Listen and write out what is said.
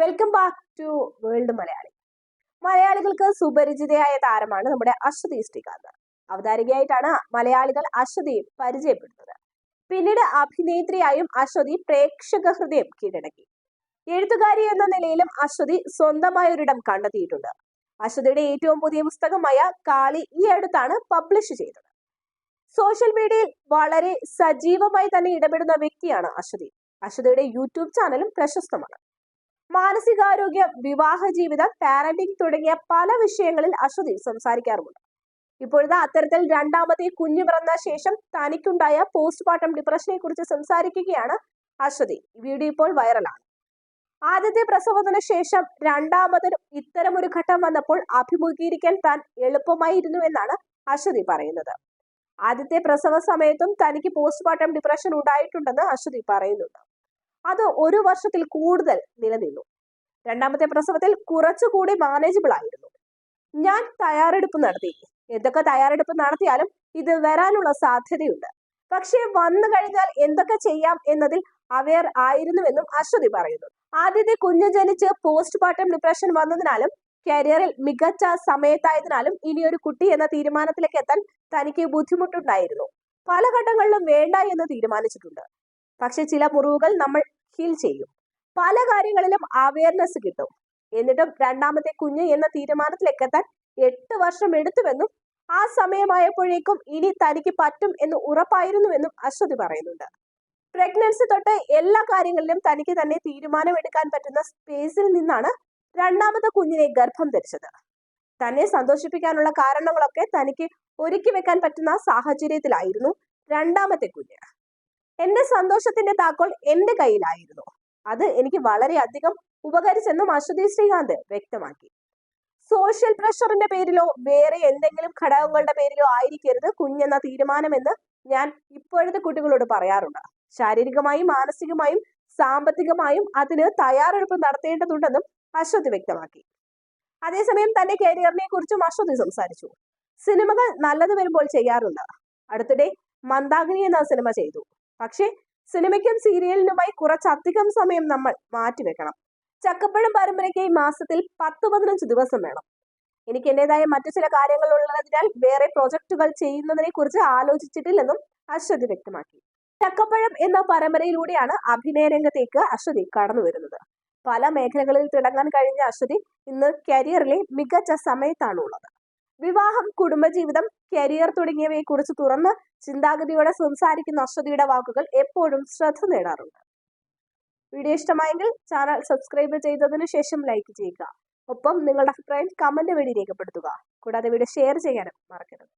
Welcome back to world Malayali. മലയാളികൾക്ക് സുപരിചിതയായ താരമാണ് നമ്മുടെ അശ്വതി ശ്രീകാന്ത്. അവതാരികയായിട്ടാണ് മലയാളികൾ അശ്വതിയെ പരിചയപ്പെടുന്നത് പിന്നീട് അഭിനേത്രിയായും അശ്വതി പ്രേക്ഷക ഹൃദയം കീഴടക്കി. എഴുത്തുകാരി എന്ന നിലയിലും അശ്വതി സ്വന്തമായ ഒരിടം കണ്ടെത്തിയിട്ടുണ്ട്. അശ്വതിയുടെ ഏറ്റവും പുതിയ പുസ്തകമായ കാളി ഈ അടുത്താണ് പബ്ലിഷ് ചെയ്തത്. സോഷ്യൽ മീഡിയയിൽ വളരെ സജീവമായി തന്നെ ഇടപെടുന്ന വ്യക്തിയാണ് അശ്വതി. അശ്വതിയുടെ യൂട്യൂബ് ചാനലും പ്രശസ്തമാണ്. മാനസികാരോഗ്യം വിവാഹ ജീവിതം പാരന്റിംഗ് തുടങ്ങിയ പല വിഷയങ്ങളിൽ അശ്വതി സംസാരിക്കാറുമുണ്ട്. ഇപ്പോഴത്തെ അത്തരത്തിൽ രണ്ടാമത്തെ കുഞ്ഞു പിറന്ന ശേഷം തനിക്കുണ്ടായ പോസ്റ്റ്മോർട്ടം ഡിപ്രഷനെ കുറിച്ച് സംസാരിക്കുകയാണ് അശ്വതി. വീഡിയോ ഇപ്പോൾ വൈറലാണ്. ആദ്യത്തെ പ്രസവത്തിന് ശേഷം രണ്ടാമതൊരു ഇത്തരമൊരു ഘട്ടം വന്നപ്പോൾ അഭിമുഖീകരിക്കാൻ താൻ എളുപ്പമായിരുന്നു എന്നാണ് അശ്വതി പറയുന്നത്. ആദ്യത്തെ പ്രസവ സമയത്തും തനിക്ക് പോസ്റ്റ്മോർട്ടം ഡിപ്രഷൻ ഉണ്ടായിട്ടുണ്ടെന്ന് അശ്വതി പറയുന്നുണ്ട്. അത് ഒരു വർഷത്തിൽ കൂടുതൽ നിലനിന്നു. രണ്ടാമത്തെ പ്രസവത്തിൽ കുറച്ചുകൂടി മാനേജബിൾ ആയിരുന്നു. ഞാൻ തയ്യാറെടുപ്പ് നടത്തി. എന്തൊക്കെ തയ്യാറെടുപ്പ് നടത്തിയാലും ഇത് വരാനുള്ള സാധ്യതയുണ്ട്. പക്ഷേ വന്നു കഴിഞ്ഞാൽ എന്തൊക്കെ ചെയ്യാം എന്നതിൽ അവയർ ആയിരുന്നുവെന്നും അശ്വതി പറയുന്നു. ആദ്യത്തെ കുഞ്ഞ് ജനിച്ച് പോസ്റ്റ്മോർട്ടം ഡിപ്രഷൻ വന്നതിനാലും കരിയറിൽ മികച്ച സമയത്തായതിനാലും ഇനി ഒരു കുട്ടി എന്ന തീരുമാനത്തിലേക്ക് എത്താൻ തനിക്ക് ബുദ്ധിമുട്ടുണ്ടായിരുന്നു. പല ഘട്ടങ്ങളിലും വേണ്ട എന്ന് തീരുമാനിച്ചിട്ടുണ്ട്. പക്ഷെ ചില മുറിവുകൾ നമ്മൾ ഹീൽ ചെയ്യും. പല കാര്യങ്ങളിലും അവയർനെസ് കിട്ടും. എന്നിട്ടും രണ്ടാമത്തെ കുഞ്ഞ് എന്ന തീരുമാനത്തിലേക്ക് എത്താൻ എട്ട് വർഷം എടുത്തുവെന്നും ആ സമയമായപ്പോഴേക്കും ഇനി തനിക്ക് പറ്റും എന്ന് ഉറപ്പായിരുന്നുവെന്നും അശ്വതി പറയുന്നുണ്ട്. പ്രഗ്നൻസി തൊട്ട് എല്ലാ കാര്യങ്ങളിലും തനിക്ക് തന്നെ തീരുമാനമെടുക്കാൻ പറ്റുന്ന സ്പേസിൽ നിന്നാണ് രണ്ടാമത്തെ കുഞ്ഞിനെ ഗർഭം ധരിച്ചത്. തന്നെ സന്തോഷിപ്പിക്കാനുള്ള കാരണങ്ങളൊക്കെ തനിക്ക് ഒരുക്കി വെക്കാൻ പറ്റുന്ന സാഹചര്യത്തിലായിരുന്നു രണ്ടാമത്തെ കുഞ്ഞ്. എന്റെ സന്തോഷത്തിന്റെ താക്കോൽ എന്റെ കയ്യിലായിരുന്നു. അത് എനിക്ക് വളരെയധികം ഉപകരിച്ചെന്നും അശ്വതി ശ്രീകാന്ത് വ്യക്തമാക്കി. സോഷ്യൽ പ്രഷറിന്റെ പേരിലോ വേറെ എന്തെങ്കിലും ഘടകങ്ങളുടെ പേരിലോ ആയിരിക്കരുത് കുഞ്ഞെന്ന തീരുമാനമെന്ന് ഞാൻ ഇപ്പോഴത്തെ കുട്ടികളോട് പറയാറുണ്ട്. ശാരീരികമായും മാനസികമായും സാമ്പത്തികമായും അതിന് തയ്യാറെടുപ്പ് നടത്തേണ്ടതുണ്ടെന്നും അശ്വതി വ്യക്തമാക്കി. അതേസമയം തന്റെ കരിയറിനെ കുറിച്ചും അശ്വതി സംസാരിച്ചു. സിനിമകൾ നല്ലത് വരുമ്പോൾ ചെയ്യാറുണ്ട്. അടുത്തിടെ മന്ദാകിനി എന്ന സിനിമ ചെയ്തു. പക്ഷേ സിനിമയ്ക്കും സീരിയലിനുമായി കുറച്ചധികം സമയം നമ്മൾ മാറ്റിവെക്കണം. ചക്കപ്പഴം പരമ്പരയ്ക്ക് ഈ മാസത്തിൽ പത്ത് പതിനഞ്ച് ദിവസം വേണം. എനിക്ക് എന്റേതായ മറ്റു ചില കാര്യങ്ങൾ ഉള്ളതിനാൽ വേറെ പ്രോജക്റ്റുകൾ ചെയ്യുന്നതിനെ കുറിച്ച് ആലോചിച്ചിട്ടില്ലെന്നും അശ്വതി വ്യക്തമാക്കി. ചക്കപ്പഴം എന്ന പരമ്പരയിലൂടെയാണ് അഭിനയ രംഗത്തേക്ക് അശ്വതി കടന്നു വരുന്നത്. പല മേഖലകളിൽ തിളങ്ങാൻ കഴിഞ്ഞ അശ്വതി ഇന്ന് കരിയറിലെ മികച്ച സമയത്താണ് ഉള്ളത് വിവാഹം കുടുംബജീവിതം കരിയർ തുടങ്ങിയവയെ കുറിച്ച് തുറന്ന് ചിന്താഗതിയോടെ സംസാരിക്കുന്ന അശ്വതിയുടെ വാക്കുകൾ എപ്പോഴും ശ്രദ്ധ നേടാറുണ്ട്. വീഡിയോ ഇഷ്ടമായെങ്കിൽ ചാനൽ സബ്സ്ക്രൈബ് ചെയ്തതിനു ശേഷം ലൈക്ക് ചെയ്യുക. ഒപ്പം നിങ്ങളുടെ അഭിപ്രായം കമന്റ് വഴി രേഖപ്പെടുത്തുക. കൂടാതെ വീഡിയോ ഷെയർ ചെയ്യാനും മറക്കരുത്.